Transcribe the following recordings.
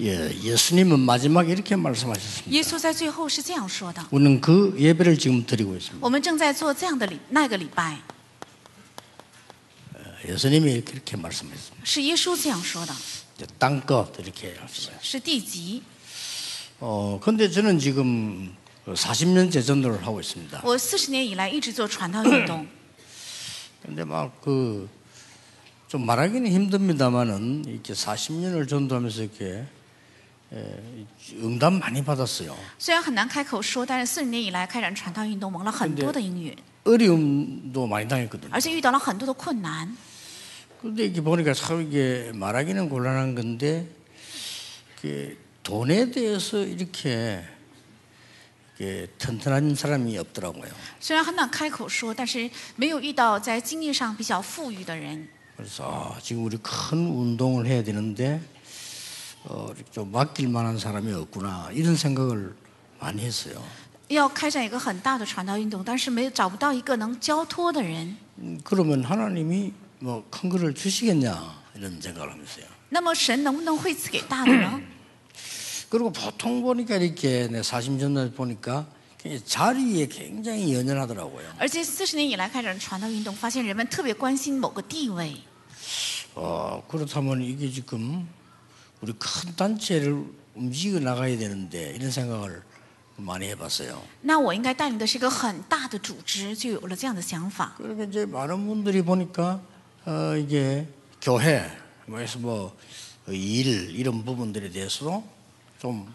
예, 예수님은 마지막에 이렇게 말씀하셨습니다. 耶稣在最后是这样说的： 우리는 그 예배를 지금 드리고 있습니다. 我们正在做这样的礼那个礼拜， 예수님이 그렇게 말씀하셨습니다. 是耶稣这样说的， 이제 땅끝 이렇게 하시고요. 是地级。 어, 근데 저는 지금 40년째 전도를 하고 있습니다. 我四十年以来一直做传道运动， 근데 막 그 좀 말하기는 힘듭니다만은 이렇게 40년을 전도하면서 이렇게 에, 응답 많이 받았어요. 虽然很难开口说，但是四十年以来开展传道运动，蒙了很多的应允， 어려움도 많이 당했거든요. 而且遇到了很多的困难。 근데 이렇게 보니까 참 이게 말하기는 곤란한 건데 이게 돈에 대해서 이렇게 이렇게 튼튼한 사람이 없더라고요. 虽然很难开口说，但是没有遇到在经济上比较富裕的人。 그래서 아, 지금 우리 큰 운동을 해야 되는데 어, 이렇게 좀 맡길 만한 사람이 없구나 이런 생각을 많이 했어요. 要开展一个很大的传道运动，但是没有找不到一个能交托的人。 음, 그러면 하나님이 뭐 큰 거를 주시겠냐 이런 생각을 하면서요. 那么神能不能会赐给大的呢？ 그리고 보통 보니까 이렇게 내 40년 보니까 굉장히 자리에 굉장히 연연하더라고요. 而且四十年以来开展传道运动，发现人们特别关心某个地位。 어, 그렇다면 이게 지금 우리 큰 단체를 움직여 나가야 되는데 이런 생각을 많이 해봤어요. 那我应该带领的是一个很大的组织，就有了这样的想法。 그러니까 이제 많은 분들이 보니까 어, 이게 교회 뭐해서 뭐일 이런 부분들에 대해서도 좀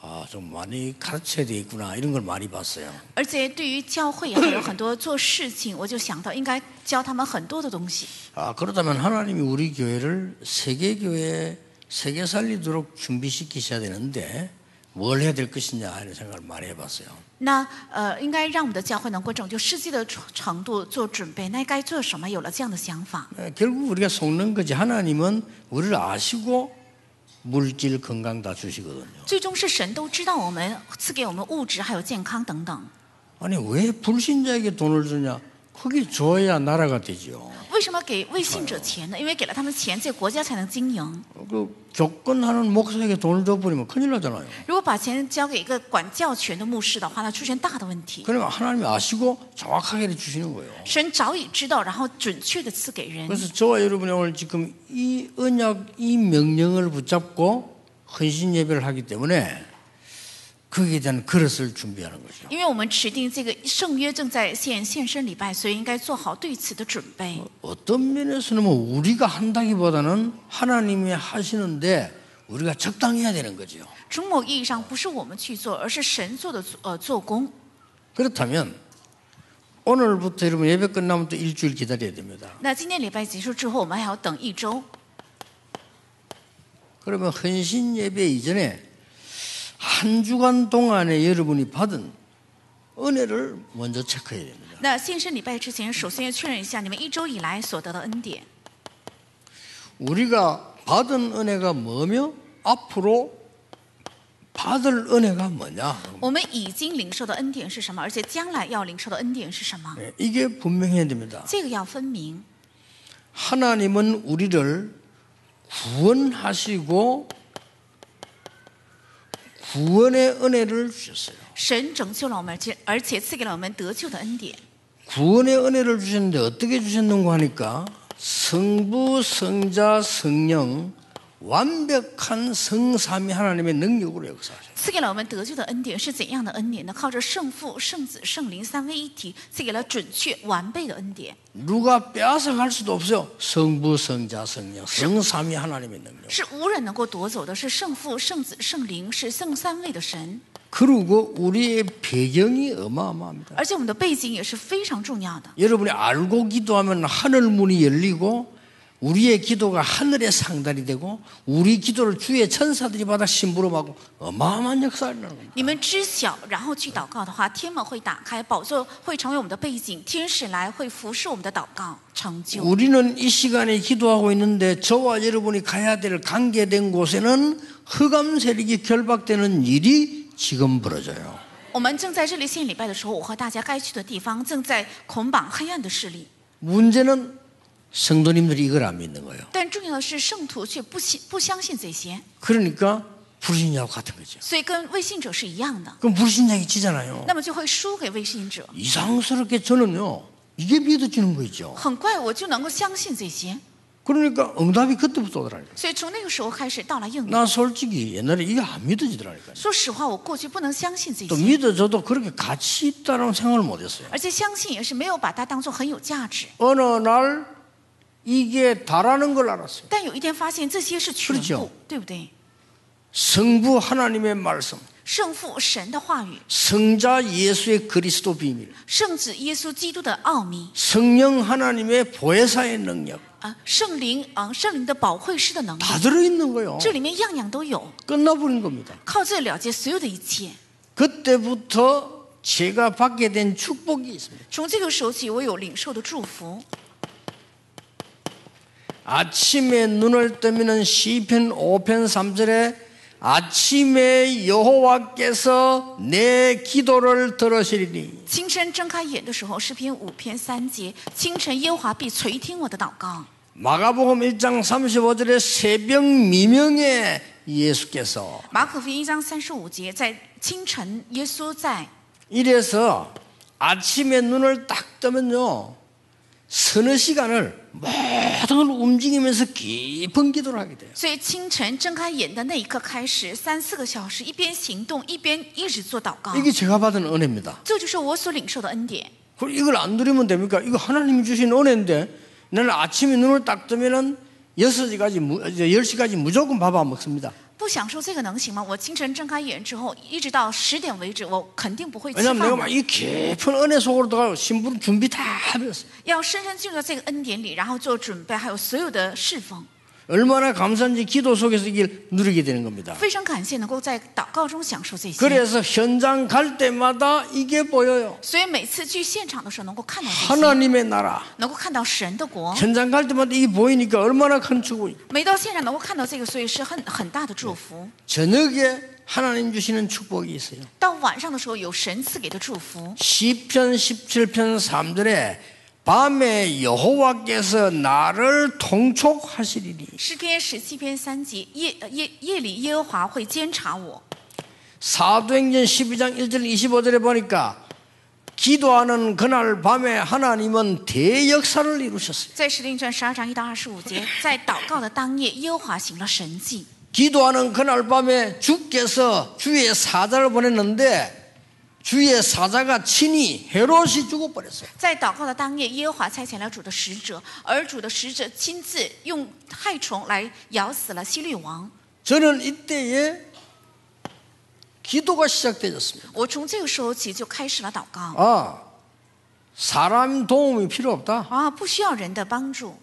아, 좀 많이 가르쳐야 되겠구나 이런 걸 많이 봤어요. 而且对于教会也有很多做事情，我就想到应该教他们很多的东西。 아, 그렇다면 하나님이 우리 교회를 세계 교회 세계 살리도록 준비시키셔야 되는데 뭘 해야 될 것이냐 이런 생각을 많이 해봤어요. 那呃，应该让我们的教会能够拯救世界的程度做准备。那该做什么？有了这样的想法， 에, 결국 우리가 속는 거지 하나님은 우리를 아시고 물질 건강 다 주시거든요. 最终是神都知道我们，赐给我们物质还有健康等等。 아니 왜 불신자에게 돈을 주냐? 그게 줘야 나라가 되죠. 为什么给未信者钱呢？因为给了他们钱，这个国家才能经营。 그 교권하는 목사에게 돈을 줘버리면 큰일 나잖아요. 如果把钱交给一个管教权的牧师的话，那出现大的问题。 그러면 하나님이 아시고 정확하게 주시는 거예요. 神早已知道，然后准确的赐给人。 그래서 저와 여러분이 오늘 지금 이 언약, 이 명령을 붙잡고 헌신 예배를 하기 때문에 거기에 대한 그릇을 준비하는 거죠. 因为我们持定这个圣约正在现现身礼拜，所以应该做好对此的准备。 어떤 면에서는 뭐 우리가 한다기보다는 하나님이 하시는데 우리가 적당해야 되는 거죠. 从某意义上，不是我们去做，而是神做的呃做工。 그렇다면 오늘부터 여러분 예배 끝나면 또 일주일 기다려야 됩니다. 那今天礼拜结束之后，我们还要等一周。 그러면 헌신 예배 이전에 한 주간 동안에 여러분이 받은 은혜를 먼저 체크해야 됩니다. 那献身礼拜之前，首先要确认一下你们一周以来所得的恩典。 우리가 받은 은혜가 뭐며 앞으로 받을 은혜가 뭐냐? 我们已经领受的恩典是什么？而且将来要领受的恩典是什么？ 네, 이게 분명해야 됩니다. 这个要分明。 하나님은 우리를 구원하시고 구원의 은혜를 주셨어요. 神拯救了我们，而且而且赐给了我们得救的恩典。 구원의 은혜를 주셨는데 어떻게 주셨는고 하니까 성부, 성자, 성령 완벽한 성삼위 하나님의 능력으로 역사하셨어요. 赐给了我们得救的恩典是怎样的恩典呢？靠着圣父、圣子、圣灵三位一体，赐给了准确完备的恩典， 누가 빼앗아갈 수도 없어요. 성부, 성자, 성령, 성삼위 하나님의 능력. 是无人能够夺走的，是圣父、圣子、圣灵，是圣三位的神。 그리고 우리의 배경이 어마어마합니다. 而且我们的背景也是非常重要的。 여러분이 알고 기도하면 하늘 문이 열리고 우리의 기도가 하늘의 상달이 되고 우리 기도를 주의 천사들이 받아 심부름하고 어마어마한 역사를 하는 겁니다. 你们知晓，然后去祷告的话，天门会打开，宝座会成为我们的背景，天使来会服侍我们的祷告，成就。 우리는 이 시간에 기도하고 있는데 저와 여러분이 가야 될 관계된 곳에는 흑암 세력이 결박되는 일이 지금 벌어져요. 我们正在这里献礼拜的时候，我和大家该去的地方正在捆绑黑暗的势力。 문제는 성도님들이 이걸 안 믿는 거예요. 但重要的是，圣徒却不信不相信这些， 그러니까 불신자와 같은 거죠. 所以跟未信者是一样的， 그럼 불신자가 지잖아요. 那么就会输给未信者。 이상스럽게 저는요. 이게 믿어지는 거 있죠. 很快我就能够相信这些， 그러니까 응답이 그때부터 오더라니까요. 所以从那个时候开始到了应允。 나 솔직히 옛날에 이게 안 믿어지더라니까요. 说实话，我过去不能相信这 또 些， 믿어져도 그렇게 가치 있다는 생각을 못했어요. 而且相信也是没有把它当做很有价值。 어느 날 이게 다라는 걸 알았어요. 但有一天发现这些是全 그렇죠 部，对不对？ 성부 하나님의 말씀, 圣父神的话语， 성자 예수의 그리스도 비밀, 圣子耶稣基督的奥秘 성령 하나님의 보혜사의 능력 啊，圣灵啊，圣灵的保惠师的能力， 다 들어있는 거예요. 这里面样样都有， 끝나버린 겁니다. 靠这了结所有的一切。 그때부터 제가 받게 된 축복이 있습니다. 从这个时候起，我有领受的祝福。 아침에 눈을 뜨면 시편 5편 3절에 아침에 여호와께서 내 기도를 들으시리니 清晨睁开眼的时候，诗篇五篇三节，清晨耶和华必垂听我的祷告。 마가복음 1장 35절에 새벽 미명에 예수께서 马可福音一章三十五节，在清晨，耶稣在 이래서 아침에 눈을 딱 뜨면요 서너 시간을 모든 걸 움직이면서 깊은 기도를 하게 돼요. 所以清晨睁开眼的那一刻开始，三四个小时，一边行动一边一直做祷告。 이게 제가 받은 은혜입니다. 这就是我所领受的恩典。 그럼 이걸 안 누리면 됩니까? 이거 하나님이 주신 은혜인데 나는 아침에 눈을 딱 뜨면은 6시까지, 10시까지 무조건 밥 안 먹습니다. 不享受这个能行吗？我清晨睁开眼之后一直到十点为止我肯定不会起床要深深进入到这个恩典里然后做准备还有所有的侍奉。 얼마나 감사한지 기도 속에서 이걸 누리게 되는 겁니다. 非常感谢能够在祷告中享受这些。 그래서 현장 갈 때마다 이게 보여요. 所以每次去现场的时候，能够看到这些， 하나님의 나라. 能够看到神的国。 현장 갈 때마다 이게 보이니까 얼마나 큰 축복이. 每到现场能够看到这个，所以是很很大的祝福。 저녁에 하나님 주시는 축복이 있어요. 到晚上的时候，有神赐给的祝福。 시편 17편 3절에 밤에 여호와께서 나를 통촉하시리니 诗篇十七篇三节，夜呃夜夜里耶和华会监察我。 사도행전 12장 1절 25절에 보니까 기도하는 그날 밤에 하나님은 대역사를 이루셨어요. 在使令传十二章一到二十五节，在祷告的当夜，耶和华行了神迹。 기도하는 그날 밤에 주께서 주의 사자를 보냈는데 주의 사자가 친히 헤롯이 죽어버렸어요. 在祷告的当夜，耶和华差遣了主的使者，而主的使者亲自用害虫来咬死了希律王。 저는 이때에 기도가 시작되었습니다. 我从这个时候起就开始了祷告 아, 사람 도움이 필요 없다. 啊，不需要人的帮助，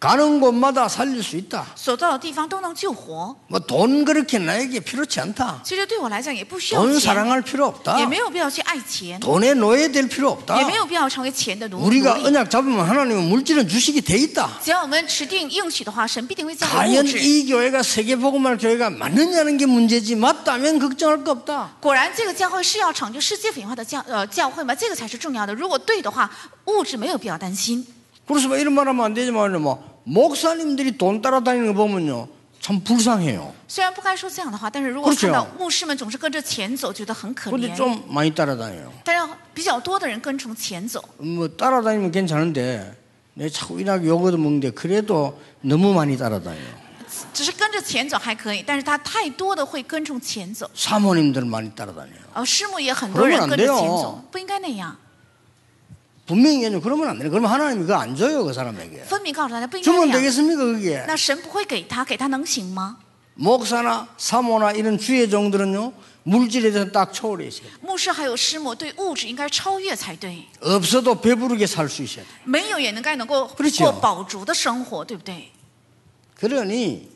가는 곳마다 살릴 수 있다. 所到的地方都能救活。 뭐 돈 그렇게 나에게 필요치 않다. 其实对我来讲也不需要 돈 钱， 사랑할 필요 없다. 也没有必要去爱钱， 돈에 노예될 필요 없다. 也没有必要成为钱的奴奴 우리가 隶。 언약 잡으면 하나님은 물질은 주식이 돼 있다. 只要我们持定应许的话，神必定会降下物 과연 质。 이 교회가 세계복음할 교회가 맞느냐는 게 문제지 맞다면 걱정할 거 없다. 果然，这个教会是要成就世界文化的教呃教会吗？这个才是重要的。如果对的话，物质没有必要担心。 그래서 뭐 이런 말하면 안 되지만 뭐 목사님들이 돈 따라다니는 거 보면요 참 불쌍해요. 虽然不该说这样的话，但是如果 그렇죠 看到牧师们总是跟着钱走，觉得很可 근데 怜。 좀 많이 따라다녀요. 但是比较多的人跟从钱走， 뭐 따라다니면 괜찮은데 내 자꾸 이나게 욕을 먹는데 그래도 너무 많이 따라다녀요. 只是跟着钱走还可以，但是他太多的会跟从钱走。 사모님들 많이 따라다녀요. 呃，师母也很多人 그러면안 跟着 돼요 钱走，不应该那样。 분명히 얘기해요. 그러면 안 돼요. 그러면 하나님이 그거 안 줘요 그 사람에게. 分明告诉大家不应该 주면 那样。 되겠습니까 그게? 那神不会给他，给他能行吗？ 목사나 사모나 이런 주의 종들은요 물질에 대해서 딱 초월해 있어요. 牧师还有师母对物质应该超越才对， 없어도 배부르게 살 수 있어야 돼. 没有也能该能够 그렇죠 过饱足的生活，对不对？ 그러니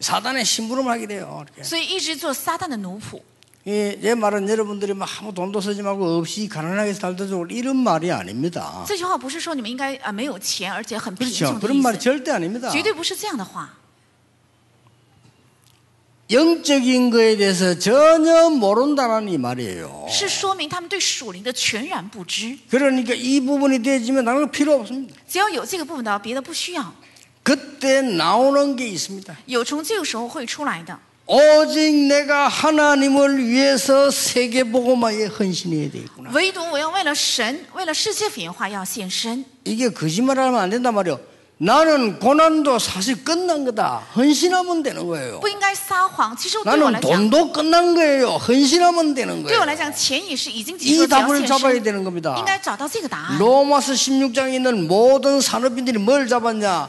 사단의 심부름을 하게 돼요. 이렇게. 所以一直做撒旦的奴仆。 예, 제 말은 여러분들이 막 아무 돈도 쓰지 말고 없이 가난하게 살다 좋을 이런 말이 아닙니다. 这句话不是说你们应该啊没有钱，而且很贫 그렇죠. 穷的 그런 意 말이 思， 절대 아닙니다. 绝对不是这样的话。 영적인 거에 대해서 전혀 모른다는 이 말이에요. 是说明他们对属灵的全然不知。 그러니까 이 부분이 되지면 다른 거 필요 없습니다. 只要有这个部分的，别的不需要。 그때 나오는 게 있습니다. 有从这个时候会出来的。 오직 내가 하나님을 위해서 세계 복음화에 헌신해야 되겠구나. 唯独我要为了神，为了世界福音化要献身。 이게 거짓말하면 안 된단 말이요. 나는 고난도 사실 끝난 거다. 헌신하면 되는 거예요. 不应该撒谎。其实对我 나는 来讲， 돈도 끝난 거예요. 헌신하면 되는 对我 거예요. 来讲，钱也是已经结束 이 了，只要 답을 献 잡아야 身。 되는 겁니다. 应该找到这个答案。 로마서 16장에 있는 모든 산업인들이 뭘 잡았냐?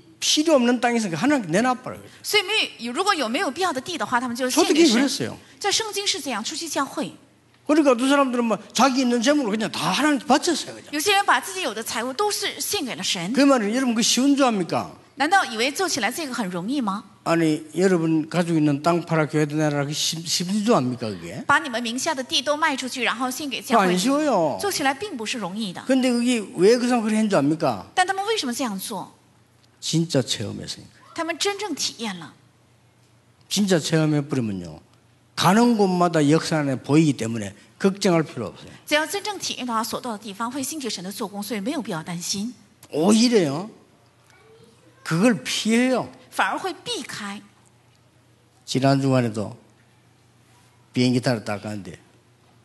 필요 없는 땅에서 하나님 내놔버려. 所以没有如果有没有必要的地的话，他们就献 소득이 给神。 그랬어요. 在圣经是这样，出去教会， 그러니까 두 사람들은 뭐 자기 있는 재물을 그냥 다 하나님께 바쳤어요. 그냥. 有些人把自己有的财物都是献给了神。 그 말은 여러분 그 쉬운 줄 압니까? 难道以为做起来这个很容易吗？ 아니 여러분 가지고 있는 땅 팔아 교회도 내라 그 쉽- 쉽은 줄 압니까 그게? 把你们名下的地都卖出去，然后献给 그거 教 안 会， 쉬워요. 做起来并不是容易的。 근데 그게 왜 그 사람 그렇게 했는 줄 압니까? 但他们为什么这样做？ 진짜 체험했으니까. 他们真正体验了。 진짜 체험해버리면요. 가는 곳마다 역사 안에 보이기 때문에 걱정할 필요 없어요. 只要真正体验到他所到的地方，会兴起神的做工，所以没有必要担心， 오히려요. 그걸 피해요. 反而会避开。 지난 주간에도 비행기 타러 딱 가는데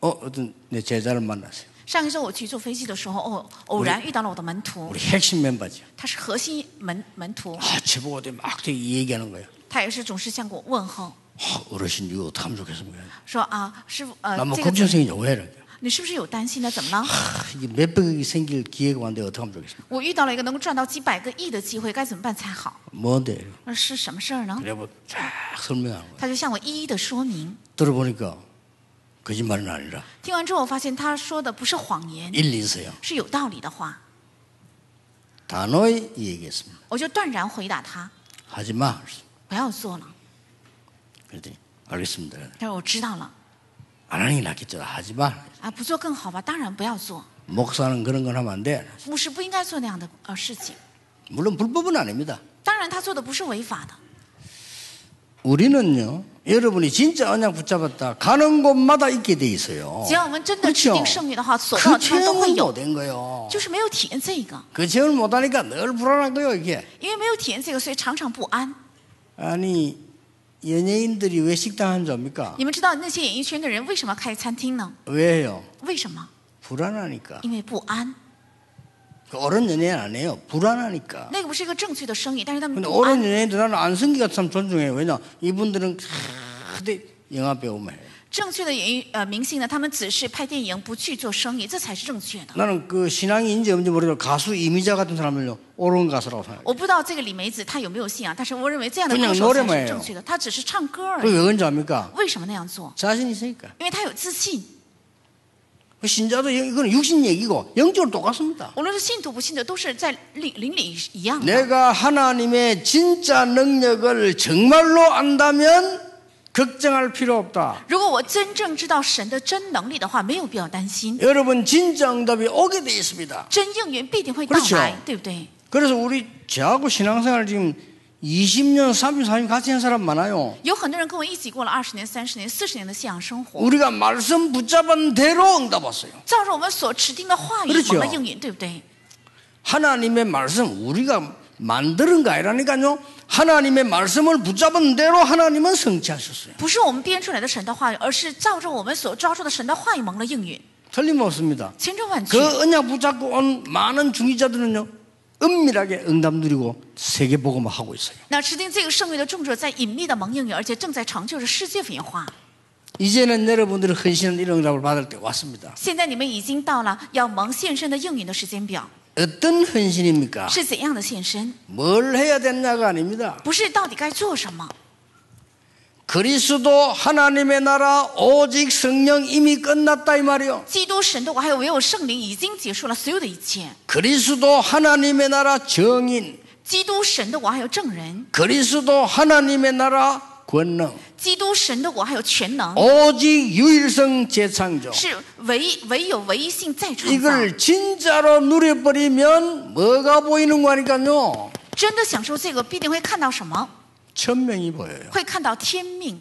어 어떤 내 제자를 만났어요. 上一周我去坐飞机的时候，哦，偶然遇到了我的门徒， 우리 핵심 멤버죠. 他是核心门门徒， 아, 제보고 막 되게 얘기하는 거예요. 他也是总是向我问候， 아, 어르신 이거 어떻게 하면 좋겠습니까? 说啊，师傅，呃， 나뭐 这个 걱정생기냐 왜 이래? 你是不是有担心呢？怎么了？ 아, 이게 몇백억이 생길 기회가 왔는데 어떻게 하면 좋겠습니까? 我遇到了一个能够赚到几百个亿的机会，该怎么办才好？ 뭔데? 那是什么事儿呢？ 그래 뭐쫙 설명하는 거예요. 他就向我一一的说明。 들어보니까 거짓말은 아니라 听完之后，我发现他说的不是谎言， 일리 있어요. 是有道理的话， 단호히 얘기했습니다. 我就断然回答他 하지 마. 不要做了。 그랬더니 알겠습니다. 他说我知道了， 안 하는 게 낫겠죠. 하지 마. 啊，不做更好吧？当然不要做， 목사는 그런 건 하면 안 돼. 牧师不应该做那样的呃事情。 물론 불법은 아닙니다. 当然，他做的不是违法的。 우리는요, 여러분이 진짜 언약 붙잡았다. 가는 곳마다 있게 돼 있어요. 只要我们真的制 그렇죠? 定圣约的话，所到 그 的地方都会 체험을 有， 못한 거예요. 就是没有体验这个， 그 체험을 못하니까 늘 불안한 거예요, 이게. 因为没有体验这个，所以常常不安。 아니, 연예인들이 왜 식당 하는 줄 압니까? 你们知道那些演艺圈的人为什么开餐厅呢？ 왜요? 为什么？ 불안하니까. 因为不安。 그 옳은 연예인 아니에요. 불안하니까. 那个不是一个正确的生意，但是他们 근데 不 옳은 安。 연예인들 나는 안성기가 참 존중해요. 왜냐? 이분들은 그대 영화 배우만 해요. 正确的演艺呃明星呢，他们只是拍电影，不去做生意，这才是正确的。 나는 그 신앙인지 없는지 모르겠고 가수 이미자 같은 사람을요 옳은 가수라고 생각해요. 我不知道这个李梅子她有没有信仰，但是我认为这样的 그냥 歌手 노래만 才 해요 是正确的。她只是唱歌而 그게 已。 왜 그런지 압니까? 为什么那样做？ 자신 있으니까. 因为她有自信。 그 신자도 영- 이거는 육신 얘기고 영적으로 똑같습니다. 无论是信徒不信的，都是在灵灵里一样的。 내가 하나님의 진짜 능력을 정말로 안다면 걱정할 필요 없다. 如果我真正知道神的真能力的话，没有必要担心， 여러분 진짜 응답이 오게 돼 있습니다. 真应允必定会到 그렇죠 来，对不对？ 그래서 우리 저하고 신앙생활 지금 20년, 30년, 40년 같이 한 사람 많아요. 有很多人跟我一起过了二十年、三十年、四十年的信仰生活， 우리가 말씀 붙잡은 대로 응답 왔어요. 照着我们所持定的话语 그렇죠 蒙了应允，对不对？ 하나님의 말씀 우리가 만드는 거 아니라니까요. 하나님의 말씀을 붙잡은 대로 하나님은 성취하셨어요. 不是我们编出来的神的话语，而是照着我们所抓住的神的话语蒙了应允， 틀림없습니다. 千真万确 그 。 언약 붙잡고 온 많은 중위자들은요. 은밀하게 응답 누리고 세계 복음을 하고 있어요. 那持定这个圣约的众者在隐秘的蒙应允，而且正在成就着世界福音化。 이제는 여러분들이 헌신한 이런 응답을 받을 때 왔습니다. 现在你们已经到了要蒙献身的应允的时间表， 어떤 헌신입니까? 是怎样的献身？ 뭘 해야 되냐가 아닙니다. 不是到底该做什么， 그리스도 하나님의 나라 오직 성령 이미 끝났다 이 말이요. 基督神的国还有唯有圣灵已经结束了所有的一切。 그리스도 하나님의 나라 정인, 基督神的国还有证人， 그리스도 하나님의 나라 권능, 基督神的国还有全能， 오직 유일성 재창조. 是唯唯有唯一性再创造。 이걸 진짜로 누려버리면 뭐가 보이는 거니까요. 真的享受这个，必定会看到什么？ 천명이 보여요. 会看到天命。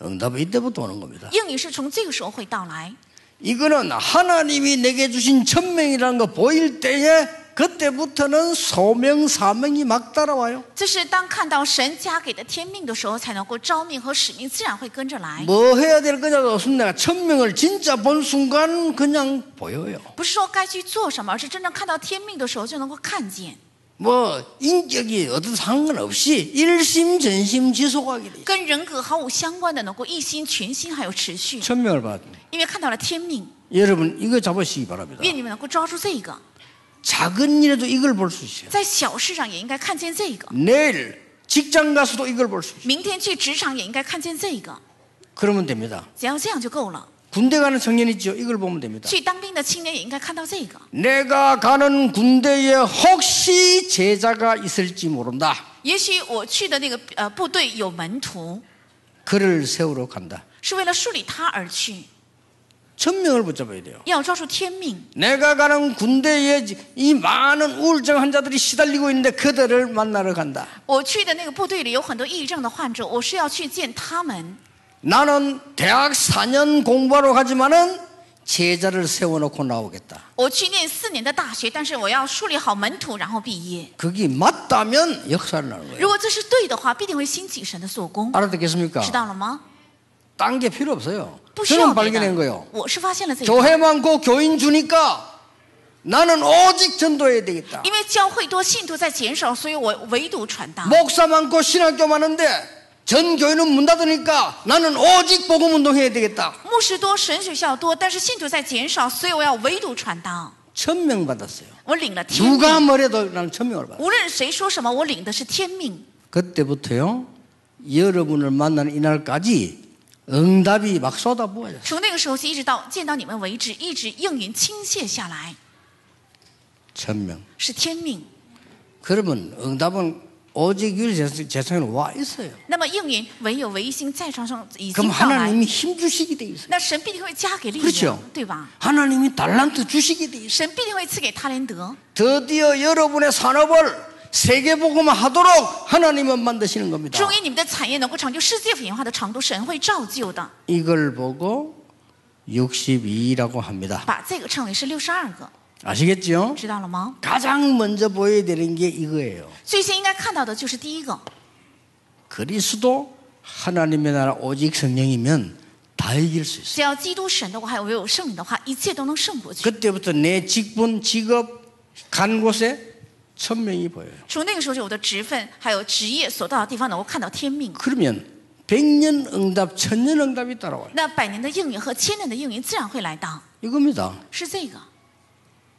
응답은 이때부터 오는 겁니다. 应允是从这个时候会到来。 이거는 하나님이 내게 주신 천명이라는 거 보일 때에 그때부터는 소명 사명이 막 따라와요. 这是当看到神加给的天命的时候，才能够招命和使命自然会跟着来。 뭐 해야 될 거냐가 없으면 내가 천명을 진짜 본 순간 그냥 보여요. 不是说该去做什么，而是真正看到天命的时候就能够看见。 뭐 인격이 어떤 상관없이 일심전심 지속하게 돼. 跟人格毫无相关的，能够一心全心还有持续， 천명을 받. 因为看到了天命， 여러분 이거 잡으시기 바랍니다. 愿你们能够抓住这个， 작은 일에도 이걸 볼 수 있어요. 在小事上也应该看见这个， 내일 직장 가서도 이걸 볼 수 있어요. 明天去职场也应该看见这个， 그러면 됩니다. 只要这样就够了。 군대 가는 청년 있죠? 이걸 보면 됩니다. 去当兵的青年也应该看到这个。 내가 가는 군대에 혹시 제자가 있을지 모른다. 也许我去的那个呃部队有门徒， 그를 세우러 간다. 是为了树立他而去， 천명을 붙잡아야 돼요. 要抓住天命。 내가 가는 군대에 이 많은 우울증 환자들이 시달리고 있는데 그들을 만나러 간다. 我去的那个部队里有很多抑郁症的患者，我是要去见他们。 나는 대학 4년 공부하러 가지만은 제자를 세워놓고 나오겠다. 我去念四年的大学，但是我要树立好门徒，然后毕业。 그게 맞다면 역사를 나는 거예요. 如果这是对的话，必定会兴起神的做工， 알아듣겠습니까? 知道了吗？ 딴 게 필요 없어요. 不需要 저는 别 발견한 的 거예요. 。我是发现了这个， 교회 많고 교인 주니까 나는 오직 전도해야 되겠다. 因为教会多，信徒在减少，所以我唯独传道。 목사 많고 신학교 많은데 전 교회는 문 닫으니까 나는 오직 복음 운동해야 되겠다. 牧师多，神学校多，但是信徒在减少，所以我要唯独传道。 천명 받았어요. 我领了天命， 누가 뭐래도 나는 천명을 받았어요. 无论谁说什么，我领的是天命。 그때부터요 여러분을 만나는 이날까지 응답이 막 쏟아부어졌어요. 从那个时候起，一直到见到你们为止，一直应允倾泻下来， 천명. 是天命。 그러면 응답은 오직 유일 재성에 와 있어요. 那么应允唯有唯一性在床上已经 그럼 到来， 하나님이 힘 주시게 돼 있어요. 那神必定会加给力 그렇죠 量，对吧？ 하나님이 달란트 주시게 돼 있어요. 神必定会赐给他连德。 드디어 여러분의 산업을 세계복음 하도록 하나님은 만드시는 겁니다. 终于你们的产业能够成就世界演化的程度，神会照就的。 이걸 보고 62라고 합니다. 把这个称为是六十二个， 아시겠죠? 知道了吗？ 가장 먼저 보여야 되는 게 이거예요. 最先应该看到的就是第一个， 그리스도 하나님의 나라 오직 성령이면 다 이길 수 있어요. 只要基督神的话，还有唯有圣灵的话，一切都能胜过去。 그때부터 내 직분, 직업, 간 곳에 천명이 보여요. 从那个时候，就我的职分还有职业所到的地方，能够看到天命。 그러면 백년 응답, 천년 응답이 따라와요. 那百年的应允和千年的应允自然会来到， 이겁니다. 是这个，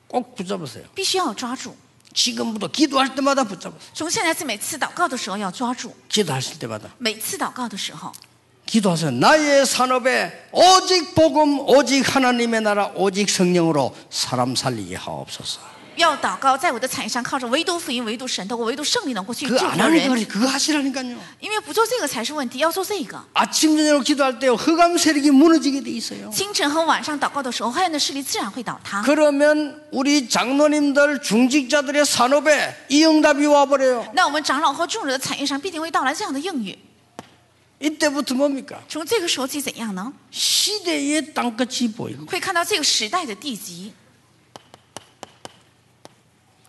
꼭 붙잡으세요. 必须要抓住。 지금부터 기도할 때마다 붙잡으세요. 从现在至每次祷告的时候要抓住， 기도하실 때마다 每次祷告的时候， 기도하세요. 나의 산업에 오직 복음, 오직 하나님의 나라, 오직 성령으로 사람 살리게 하옵소서. 要祷告，在我的产业上靠着唯独福音、唯独神的，我唯独圣灵能够去 그거 救 안 活 하는 人。 거니 그거 하시라니까요. 因为不做这个才是问题，要做这个。 아침 저녁 기도할 때 흑암 세력이 무너지게 돼 있어요. 清晨和晚上祷告的时候，黑暗的势力自然会倒塌。 그러면 우리 장로님들 중직자들의 산업에 이 응답이 와버려요. 那我们长老和众人的产业上必定会到来这样的应允。 이때부터 뭡니까? 从这个时候起怎样呢？ 시대의 땅끝이 보이고 会看到这个时代的地级。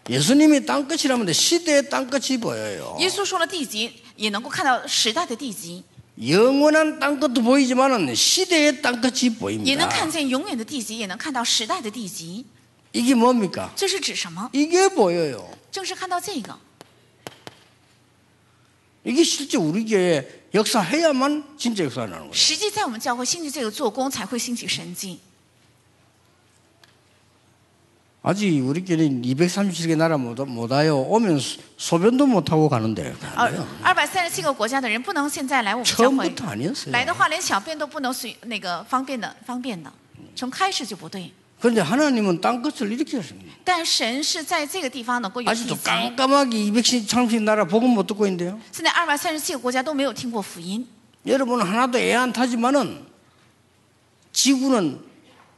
예수님이 땅끝이라면 시대의 땅끝이 보여요. 耶稣说了地级，也能够看到时代的地级， 영원한 땅끝도 보이지만은 시대의 땅끝이 也 보입니다. 能看见永远的地级，也能看到时代的地级。 이게 뭡니까? 这是指什么？ 이게 보여요. 正是看到这个， 이게 실제 우리 교회 역사해야만 진짜 역사가 나는 거예요. 实际在我们教会兴起这个做工，才会兴起神迹。 아직 우리끼리 237개 나라 못, 못 와요. 오면 소- 소변도 못 하고 가는데. 呃，二百三十七个国家的人不能现在来我们教会 처음부터 아니었어요. 来的话，连小便都不能随那个方便的方便的，从开始就不对。 그런데 하나님은 땅 끝을 이렇게 하십니다. 但神是在这个地方能够有 아직도 地基。 깜깜하게 230 나라 복음 못 듣고 있는데요. 现在二百三十七个国家都没有听过福音。 여러분은 하나도 애 안 타지만은 지구는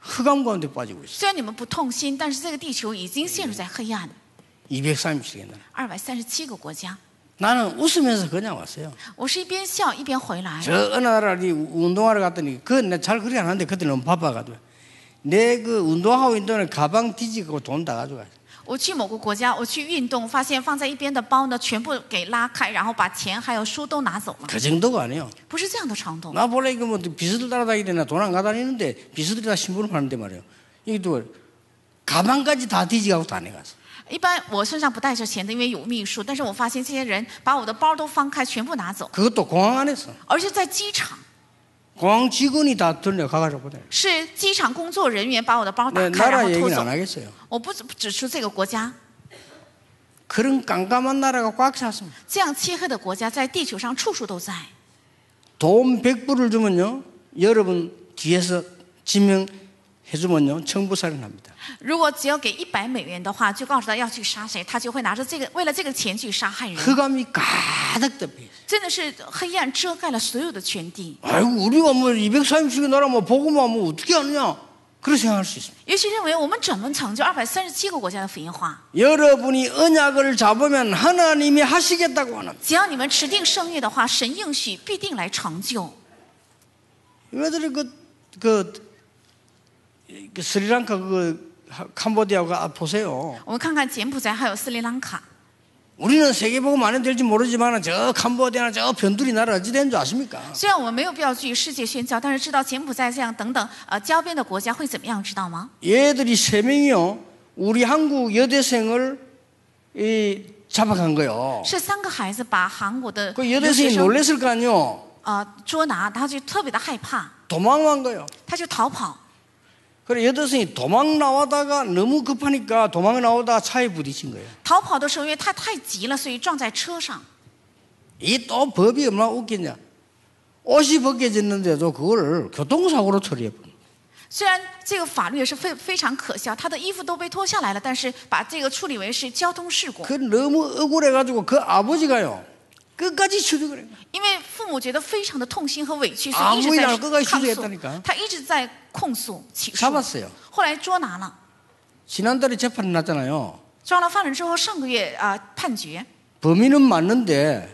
흑암 가운데 빠지고 있어요. 虽然你们不痛心，但是这个地球已经陷入在黑暗。 237개 나라. 二百三十七个国家， 나는 웃으면서 그냥 왔어요. 我是一边笑一边回来。 저 어느 나라를 운동하러 갔더니 그건 내잘 그리 안 하는데 그때 너무 바빠가지고 내 그 운동하고 있는 동안에 가방 뒤지고 돈 다 가져가. 我去某个国家，我去运动，发现放在一边的包呢，全部给拉开，然后把钱还有书都拿走了。 그 정도가 아니에요. 不是这样的程度。 나 원래 이거 뭐 비서들 따라다니는데 돈 안 가다니는데 비서들이 다 신분을 파는데 말이에요. 이것도 가방까지 다 뒤지고 다녀갔어. 一般我身上不带着钱的，因为有秘书。但是我发现这些人把我的包都翻开，全部拿走， 그것도 공항 안에서 而且在机场， 공항 직원이 다 돌려 가가지고 보내. 是机场工作人员把我的包打 내 开，然 나라 后偷 얘기는 走 안 。 하겠어요. 我不指指出这个国家， 그런 깜깜한 나라가 꽉 찼습니다. 这样漆黑的国家在地球上处处都在。 돈 100불을 주면요. 여러분 뒤에서 지명 해주면요. 청부살인 합니다. 如果只要给一百美元的话，就告诉他要去杀谁，他就会拿着这个为了这个钱去杀害人。 흑암이 가득 덮여 있어요. 真的是黑暗遮盖了所有的全地。 아이고 우리가 뭐 230개 나라 뭐 보고만 뭐 어떻게 하느냐 그렇게 생각할 수 있습니다. 尤其认为我们怎么成就二百三十七个国家的福音化？ 여러분이 언약을 잡으면 하나님이 하시겠다고 하는 只要你们持定圣约的话，神应许必定来成就。 왜들이 그, 그, 그 스리랑카 그 하- 캄보디아가 아, 보세요. 我们看看柬埔寨还有斯里兰卡， 우리는 세계보고 많이 될지 모르지만 저 캄보디아나 저 변두리 나라 어찌 된 줄 아십니까? 虽然我们没有必要去世界宣教，但是知道柬埔寨这样等等呃郊边的国家会怎么样，知道吗？ 얘들이 세 명이요. 우리 한국 여대생을 이 잡아간 거요. 是三个孩子把韩国的 그 留学 여대생이 生 놀랬을 거 아니요. 呃捉拿，他就特别的害怕， 도망간 거요. 他就逃跑。 그래 여대생이 도망 나오다가 너무 급하니까 도망 나오다가 차에 부딪힌 거예요. 逃跑的时候，因为他太急了，所以撞在车上。 이 또 법이 얼마나 웃기냐. 옷이 벗겨졌는데도 그거를 교통사고로 처리해버려. 虽然这个法律也是非非常可笑，他的衣服都被脱下来了，但是把这个处理为是交通事故， 그 너무 억울해가지고 그 아버지가요. 끝까지 추적을 해요. 因为父母觉得非常的痛心和委屈，所以一 아무 直 일 在 안 끝까지 抗诉 추적했다니까 ，他一直在控诉起诉， 잡았어요. 后来捉拿了， 지난달에 재판이 났잖아요. 抓了犯人之后，上个月啊、判决， 범인은 맞는데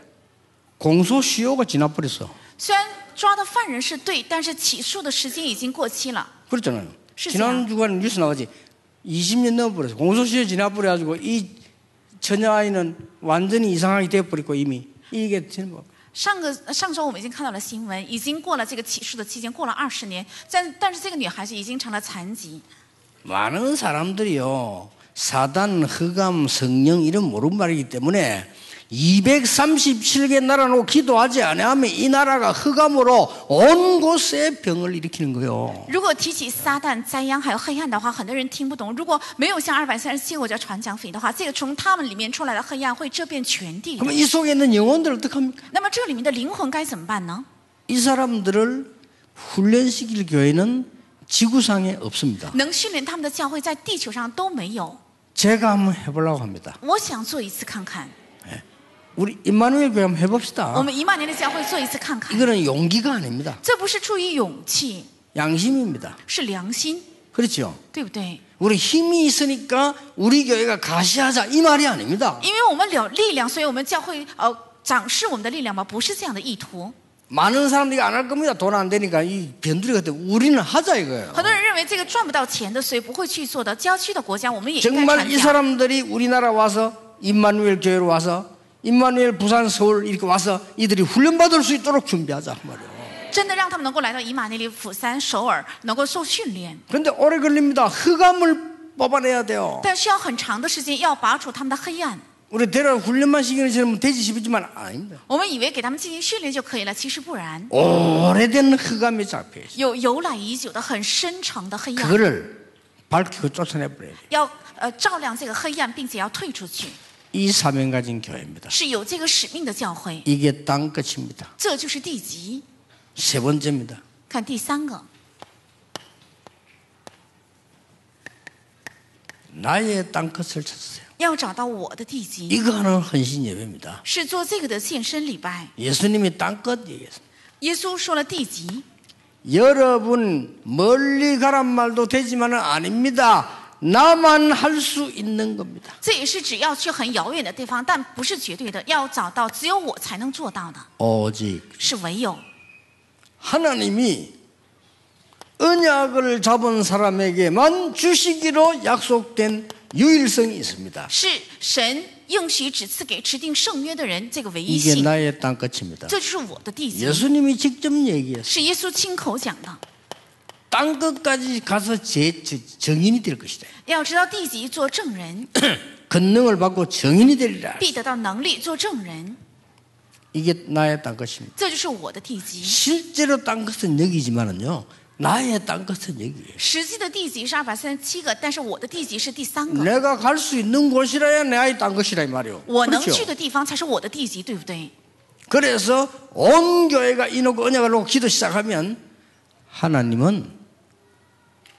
공소시효가 지나버렸어. 虽然抓的犯人是对，但是起诉的时间已经过期了。 그렇잖아요. 실제야. 지난 주간 뉴스 나왔지. 20년 넘어버렸어. 공소시효 지나버려가지고 이 처녀 아이는 완전히 이상하게 돼버리고 이미 이게 지금 上个上周我们已经看到了新闻，已经过了这个起诉的期间，过了二十年，但但是这个女孩子已经成了残疾。 많은 사람들이요. 사단, 흑암, 성령 이런 모르는 말이기 때문에 237개 나라 놓고 기도하지 않으면 이 나라가 흑암으로 온 곳에 병을 일으키는 거요. 如果提起撒旦、灾殃还有黑暗的话，很多人听不懂。如果没有向二百三十七个国家传讲福音的话，这个从他们里面出来的黑暗会遮遍全地的。 그러면 이 속에 있는 영혼들 어떡합니까? 那么这里面的灵魂该怎么办呢？ 이 사람들을 훈련시킬 교회는 지구상에 없습니다. 能训练他们的教会在地球上都没有。 제가 한번 해보려고 합니다. 我想做一次看看， 우리 임마누엘 교회 한번 我 해봅시다. 们一万年的教会做一次看看。 이거는 용기가 아닙니다. 这不是出于勇气， 양심입니다. 是良心， 그렇죠? 对不对？ 우리 힘이 있으니까 우리 교회가 가시하자 이 말이 아닙니다. 因为我们有力量，所以我们教会呃展示我们的力量吗？不是这样的意图。 많은 사람들이 안 할 겁니다. 돈 안 되니까 이 변두리 같은 우리는 하자 이거예요. 很多人认为这个赚不到钱的，所以不会去做的。郊区的国家，我们也应该 정말 传 이 讲。 사람들이 우리나라 와서 임마누엘 교회로 와서 임마누엘 부산 서울 이렇게 와서 이들이 훈련받을 수 있도록 준비하자 그 말이에요. 真的让他们能够来到以马内利、釜山、首尔，能够受训练， 그런데 오래 걸립니다. 흑암을 뽑아내야 돼요. 但需要很长的时间，要拔除他们的黑暗。 우리 대략 훈련만 시키는 것처럼 되지 싶지만 아닙니다. 我们以为给他们进行训练就可以了，其实不然， 오래된 흑암이 잡혀 있어요. 有由来已久的很深沉的黑暗， 그거를 밝히고 쫓아내버려야 돼요. 要呃照亮这个黑暗，并且要退出去， 이 사명 가진 교회입니다. 是有这个使命的教会。 이게 땅 끝입니다. 这就是地级。 세 번째입니다. 看第三个， 나의 땅 끝을 찾으세요. 要找到我的地级， 이거 하는 헌신 예배입니다. 是做这个的献身礼拜。 예수님이 땅 끝 얘기했습니다. 耶稣说了地级， 여러분 멀리 가란 말도 되지만 아닙니다. 나만 할 수 있는 겁니다. 这也是只要去很遥远的地方，但不是绝对的，要找到只有我才能做到的， 오직 是唯有 하나님이 언약을 잡은 사람에게만 주시기로 약속된 유일성이 있습니다. 是神应许只赐给持定圣约的人这个唯一 이게 性， 나의 땅 끝입니다. 这就是我的地级， 예수님이 직접 얘기했어요. 是耶稣亲口讲的。 땅 끝까지 가서 제 저- 정인이 될 것이다. 要知道地级做证人， 권능을 받고 정인이 되리라. 必得到能力做证人， 이게 나의 땅 끝입니다. 这就是我的地级。 실제로 땅 끝은 여기지만은요. 나의 땅 끝은 여기예요. 实际的地级是二百三十七个，但是我的地级是第三个。 내가 갈 수 있는 곳이라야 나의 땅 것이라 이 말이요. 我能 그렇죠? 去的地方才是我的地级，对不对？ 그래서 온 교회가 이놓고 언약을 놓고 기도 시작하면 하나님은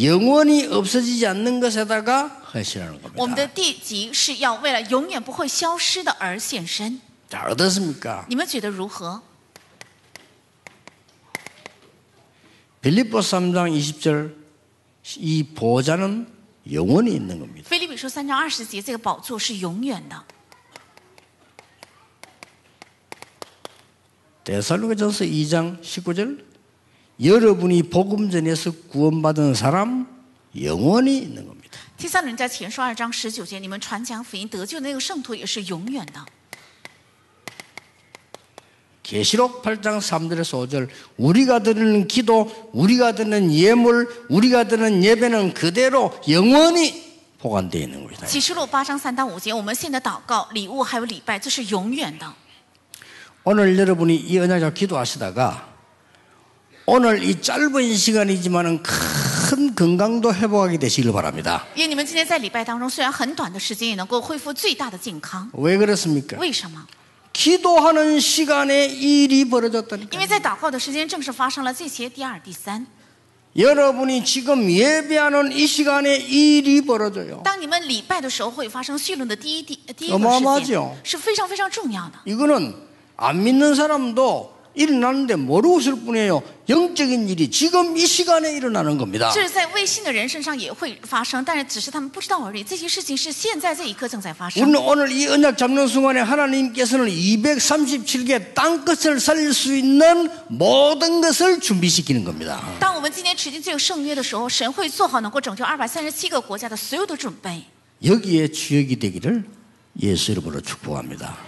영원히 없어지지 않는 것에다가 헌신하는 我们 겁니다. 的地级是要为了永远不会消失的而献身。 자, 어떻습니까? 你们觉得如何？ 빌립보 3장 20절 이 보좌는 영원히 있는 겁니다. 菲利比书三章二十节，这个宝座是永远的。 데살로니가전서 2장 19절 여러분이 복음 전에서 구원받은 사람 영원히 있는 겁니다. 提撒伦家前书二章十九节，你们传讲福音得救的那个圣徒也是永远的。 계시록 8장 3절에서 5절 우리가 드리는 기도, 우리가 드리는 예물, 우리가 드리는 예배는 그대로 영원히 보관되어 있는 겁니다. 启示录八章三到五节，我们献的祷告、礼物还有礼拜，这是永远的。 오늘 여러분이 이 언약을 기도하시다가 오늘 이 짧은 시간이지만은 큰 건강도 회복하게 되시길 바랍니다. 愿你们今天在礼拜当中，虽然很短的时间，也能够恢复最大的健康。 왜 그렇습니까? 为什么？ 기도하는 시간에 이 일이 벌어졌다니까. 因为在祷告的时间，正是发生了这些第二、第三。 여러분이 지금 예배하는 이 시간에 이 일이 벌어져요. 当你们礼拜的时候，会发生绪论的第一、第第一个 어마어마하죠 事件，是非常非常重要的。 이거는 안 믿는 사람도 일어나는데 모르고 있을 뿐이에요. 영적인 일이 지금 이 시간에 일어나는 겁니다. 这是在微信的人身上也会发生，但是只是他们不知道而已。这些事情是现在这一刻正在发生。 우리는 오늘 이 언약 잡는 순간에 하나님께서는 237개 땅끝을 살릴 수 있는 모든 것을 준비시키는 겁니다. 当我们今天持定这个圣约的时候，神会做好能够拯救二百三十七个国家的所有的准备。 여기에 주역이 되기를 예수 이름으로 축복합니다.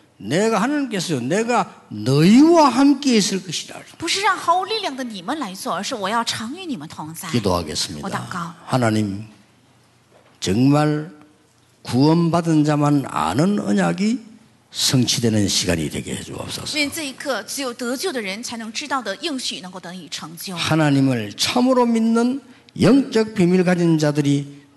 내가 하나님께서요. 내가 너희와 함께 있을 것이라. 不是让毫无力量的你们来做，而是我要常与你们同在。 기도하겠습니다. 어떡하? 하나님 정말 구원받은 자만 아는 언약이 성취되는 시간이 되게 해주옵소서. 愿这一刻只有得救的人才能知道的应许能够得以成就。 하나님을 참으로 믿는 영적 비밀 가진 자들이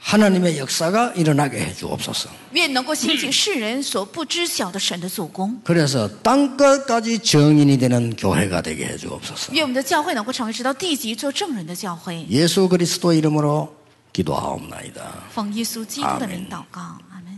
하나님의 역사가 일어나게 해 주옵소서. 그래서 땅끝까지 증인이 되는 교회가 되게 해 주옵소서. 예수 그리스도 이름으로 기도하옵나이다. 아멘.